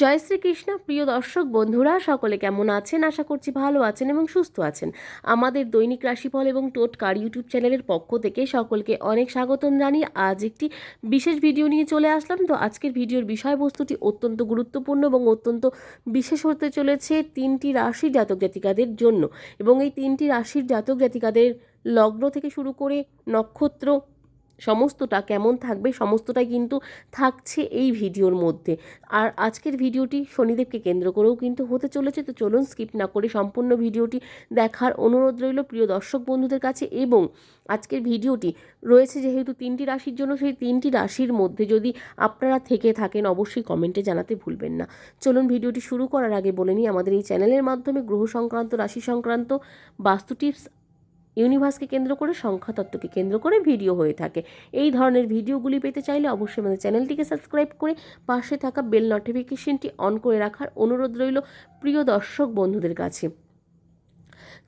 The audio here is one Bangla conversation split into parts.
জয় শ্রীকৃষ্ণ, প্রিয় দর্শক বন্ধুরা, সকলে কেমন আছেন? আশা করছি ভালো আছেন এবং সুস্থ আছেন। আমাদের দৈনিক রাশিফল এবং টোটকার ইউটিউব চ্যানেলের পক্ষ থেকে সকলকে অনেক স্বাগতম জানিয়ে আজ একটি বিশেষ ভিডিও নিয়ে চলে আসলাম। তো আজকের ভিডিওর বিষয়বস্তুটি অত্যন্ত গুরুত্বপূর্ণ এবং অত্যন্ত বিশেষ হতে চলেছে তিনটি রাশির জাতক জাতিকাদের জন্য। এবং এই তিনটি রাশির জাতক জাতিকাদের লগ্ন থেকে শুরু করে নক্ষত্র সমস্তটা কেমন থাকবে, সমস্তটাই কিন্তু থাকছে এই ভিডিওর মধ্যে। আর আজকের ভিডিওটি শনিদেবকে কেন্দ্র করেও কিন্তু হতে চলেছে, তো চলুন স্কিপ না করে সম্পূর্ণ ভিডিওটি দেখার অনুরোধ রইল প্রিয় দর্শক বন্ধুদের কাছে। এবং আজকের ভিডিওটি রয়েছে যেহেতু তিনটি রাশির জন্য, সেই তিনটি রাশির মধ্যে যদি আপনারা থেকে থাকেন অবশ্যই কমেন্টে জানাতে ভুলবেন না। চলুন ভিডিওটি শুরু করার আগে বলে নিই, আমাদের এই চ্যানেলের মাধ্যমে গ্রহ সংক্রান্ত, রাশি সংক্রান্ত বাস্তু টিপস ইউনিভার্সকে কেন্দ্র করে, সংখ্যাতত্ত্বকে কেন্দ্র করে ভিডিও হয়ে থাকে। এই ধরনের ভিডিওগুলি পেতে চাইলে অবশ্যই আমাদের চ্যানেলটিকে সাবস্ক্রাইব করে পাশে থাকা বেল নোটিফিকেশনটি অন করে রাখার অনুরোধ রইল প্রিয় দর্শক বন্ধুদের কাছে।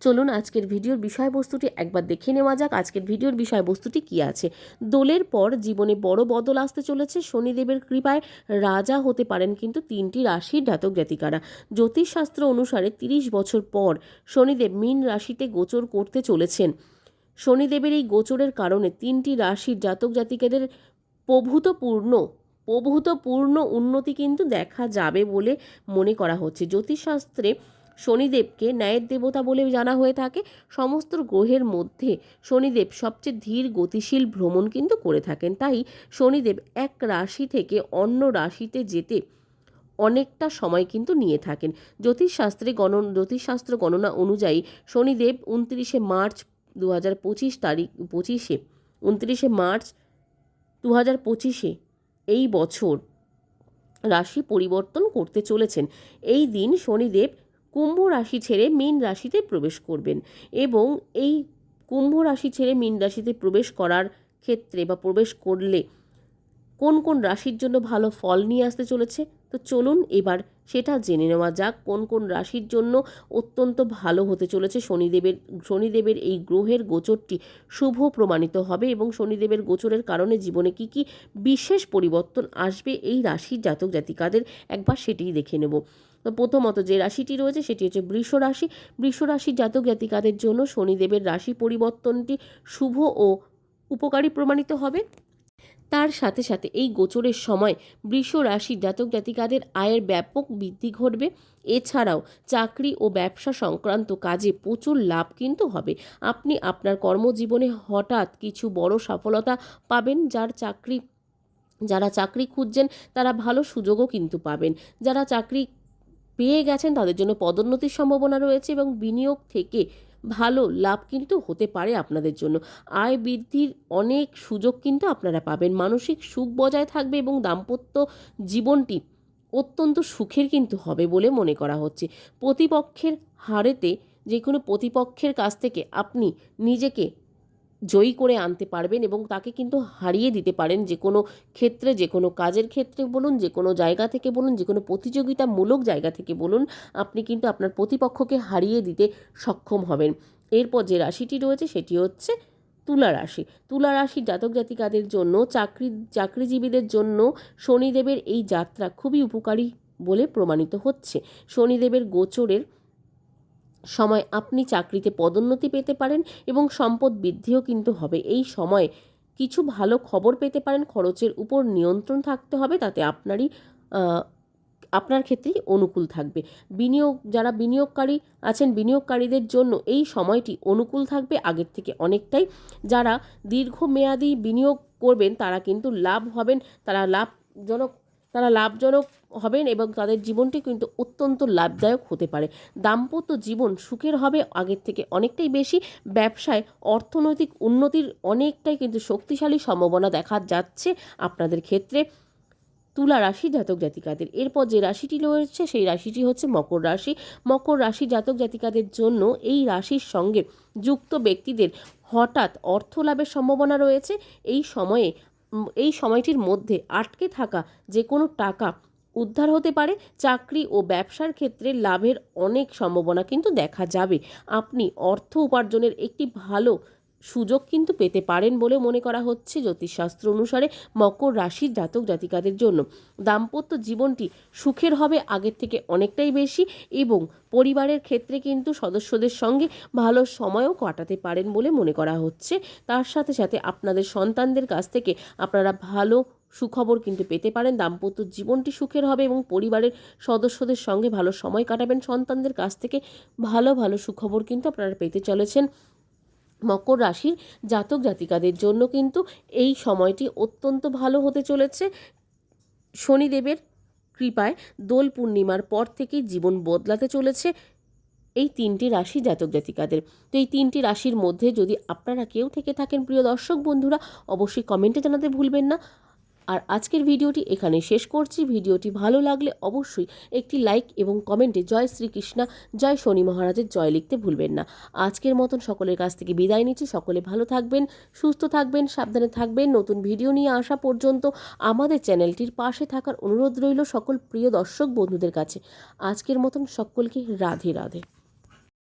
চলুন আজকের ভিডিওর বিষয়বস্তুটি একবার দেখে নেওয়া যাক। আজকের ভিডিওর বিষয়বস্তুটি কি আছে? দোলের পর জীবনে বড় বদল আসতে চলেছে। শনিদেবের কৃপায় রাজা হতে পারেন কিন্তু তিনটি রাশির জাতক জাতিকারা। জ্যোতিষশাস্ত্র অনুসারে তিরিশ বছর পর শনিদেব মীন রাশিতে গোচর করতে চলেছেন। শনিদেবের এই গোচরের কারণে তিনটি রাশির জাতক জাতিকাদের প্রভূতপূর্ণ প্রভূতপূর্ণ উন্নতি কিন্তু দেখা যাবে বলে মনে করা হচ্ছে। জ্যোতিষশাস্ত্রে শনিদেবকে ন্যায়ের দেবতা বলে জানা হয়ে থাকে। সমস্ত গ্রহের মধ্যে শনিদেব সবচেয়ে ধীর গতিশীল ভ্রমণ কিন্তু করে থাকেন। তাই শনিদেব এক রাশি থেকে অন্য রাশিতে যেতে অনেকটা সময় কিন্তু নিয়ে থাকেন। জ্যোতিষশাস্ত্রে গণ জ্যোতিষশাস্ত্র গণনা অনুযায়ী শনিদেব উনত্রিশে মার্চ দু হাজার পঁচিশ তারিখ, পঁচিশে, উনত্রিশে মার্চ দু হাজার পঁচিশে এই বছর রাশি পরিবর্তন করতে চলেছেন। এই দিন শনিদেব কুম্ভ রাশি ছেড়ে মীন রাশিতে প্রবেশ করবেন এবং এই কুম্ভ রাশি ছেড়ে মীন রাশিতে প্রবেশ করার ক্ষেত্রে বা প্রবেশ করলে কোন কোন রাশির জন্য ভালো ফল নিয়ে আসতে চলেছে? তো চলুন এবার সেটা জেনে নেওয়া যাক, কোন কোন রাশির জন্য অত্যন্ত ভালো হতে চলেছে শনিদেবের শনিদেবের এই গ্রহের গোচরটি শুভ প্রমাণিত হবে এবং শনিদেবের গোচরের কারণে জীবনে কি কি বিশেষ পরিবর্তন আসবে এই রাশির জাতক জাতিকাদের একবার সেটিই দেখে নেব। তো প্রথমত যে রাশিটি রয়েছে সেটি হচ্ছে বৃষ রাশি। বৃষ রাশির জাতক জাতিকাদের জন্য শনিদেবের রাশি পরিবর্তনটি শুভ ও উপকারী প্রমাণিত হবে। তার সাথে সাথে এই গোচরের সময় বৃষ রাশির জাতক জাতিকাদের আয়ের ব্যাপক বৃদ্ধি ঘটবে। এছাড়াও চাকরি ও ব্যবসা সংক্রান্ত কাজে প্রচুর লাভ কিন্তু হবে। আপনি আপনার কর্মজীবনে হঠাৎ কিছু বড় সফলতা পাবেন, যার চাকরি, যারা চাকরি খুঁজছেন তারা ভালো সুযোগও কিন্তু পাবেন। যারা চাকরি পেয়ে গেছেন, তাদের জন্য পদোন্নতির সম্ভাবনা রয়েছে এবং বিনিয়োগ থেকে ভালো লাভ কিন্তু হতে পারে আপনাদের জন্য। আয় বৃদ্ধির অনেক সুযোগ কিন্তু আপনারা পাবেন। মানসিক সুখ বজায় থাকবে এবং দাম্পত্য জীবনটি অত্যন্ত সুখের কিন্তু হবে বলে মনে করা হচ্ছে। প্রতিপক্ষের হারেতে যে কোনো প্রতিপক্ষের কাছ থেকে আপনি নিজেকে জয়ী করে আনতে পারবেন এবং তাকে কিন্তু হারিয়ে দিতে পারেন যে কোনো ক্ষেত্রে, যে কোনো কাজের ক্ষেত্রে বলুন, যে কোনো জায়গা থেকে বলুন, যে কোনো প্রতিযোগিতামূলক জায়গা থেকে বলুন, আপনি কিন্তু আপনার প্রতিপক্ষকে হারিয়ে দিতে সক্ষম হবেন। এরপর যে রাশিটি রয়েছে সেটি হচ্ছে তুলা রাশি। তুলা রাশির জাতক জাতিকাদের জন্য, চাকরি, চাকরিজীবীদের জন্য শনিদেবের এই যাত্রা খুবই উপকারী বলে প্রমাণিত হচ্ছে। শনিদেবের গোচরের সময় আপনি চাকরিতে পদোন্নতি পেতে পারেন এবং সম্পদ বৃদ্ধিও কিন্তু হবে। এই সময় কিছু ভালো খবর পেতে পারেন, খরচের উপর নিয়ন্ত্রণ থাকতে হবে, তাতে আপনারই আপনার ক্ষেত্রেই অনুকূল থাকবে। বিনিয়োগ, যারা বিনিয়োগকারী আছেন, বিনিয়োগকারীদের জন্য এই সময়টি অনুকূল থাকবে আগের থেকে অনেকটাই। যারা দীর্ঘমেয়াদী বিনিয়োগ করবেন, তারা কিন্তু লাভ হবেন, তারা লাভজনক তারা লাভজনক হবেন এবং তাদের জীবনটি কিন্তু অত্যন্ত লাভদায়ক হতে পারে। দাম্পত্য জীবন সুখের হবে, আগের থেকে অনেকটাই বেশি। ব্যবসায় অর্থনৈতিক উন্নতির অনেকটাই কিন্তু শক্তিশালী সম্ভাবনা দেখা যাচ্ছে আপনাদের ক্ষেত্রে। তুলা রাশি জাতক জাতিকাদের। এরপর যে রাশিটি রয়েছে, সেই রাশিটি হচ্ছে মকর রাশি। মকর রাশি জাতক জাতিকাদের জন্য এই রাশির সঙ্গে যুক্ত ব্যক্তিদের হঠাৎ অর্থ লাভের সম্ভাবনা রয়েছে। এই সময়ে এই সময়টির মধ্যে আটকে থাকা যে কোনো টাকা উদ্ধার হতে পারে, চাকরি ও ব্যবসার ক্ষেত্রে লাভের অনেক সম্ভাবনা কিন্তু দেখা যাবে। আপনি অর্থ উপার্জনের একটি ভালো সুযোগ কিন্তু পেতে পারেন বলে মনে করা হচ্ছে জ্যোতিষশাস্ত্র অনুসারে মকর রাশির জাতক জাতিকাদের জন্য। দাম্পত্য জীবনটি সুখের হবে আগের থেকে অনেকটাই বেশি এবং পরিবারের ক্ষেত্রে কিন্তু সদস্যদের সঙ্গে ভালো সময়ও কাটাতে পারেন বলে মনে করা হচ্ছে। তার সাথে সাথে আপনাদের সন্তানদের কাছ থেকে আপনারা ভালো সুখবর কিন্তু পেতে পারেন। দাম্পত্য জীবনটি সুখের হবে এবং পরিবারের সদস্যদের সঙ্গে ভালো সময় কাটাবেন। সন্তানদের কাছ থেকে ভালো ভালো সুখবর কিন্তু আপনারা পেতে চলেছেন। মকর রাশির জাতক জাতিকাদের জন্য কিন্তু এই সময়টি অত্যন্ত ভালো হতে চলেছে। শনিদেবের কৃপায় দোল পূর্ণিমার পর থেকেই জীবন বদলাতে চলেছে এই তিনটি রাশি জাতক জাতিকাদের। তো এই তিনটি রাশির মধ্যে যদি আপনারা কেউ থেকে থাকেন, প্রিয় দর্শক বন্ধুরা, অবশ্যই কমেন্টে জানাতে ভুলবেন না। আর আজকের ভিডিওটি এখানে শেষ করছি। ভিডিওটি ভালো লাগলে অবশ্যই একটি লাইক এবং কমেন্টে জয় শ্রীকৃষ্ণা, জয় শনি মহারাজের জয় লিখতে ভুলবেন না। আজকের মতন সকলের কাছ থেকে বিদায় নিচ্ছি। সকলে ভালো থাকবেন, সুস্থ থাকবেন, সাবধানে থাকবেন। নতুন ভিডিও নিয়ে আসা পর্যন্ত আমাদের চ্যানেলটির পাশে থাকার অনুরোধ রইল সকল প্রিয় দর্শক বন্ধুদের কাছে। আজকের মতন সকলকে রাধে রাধে।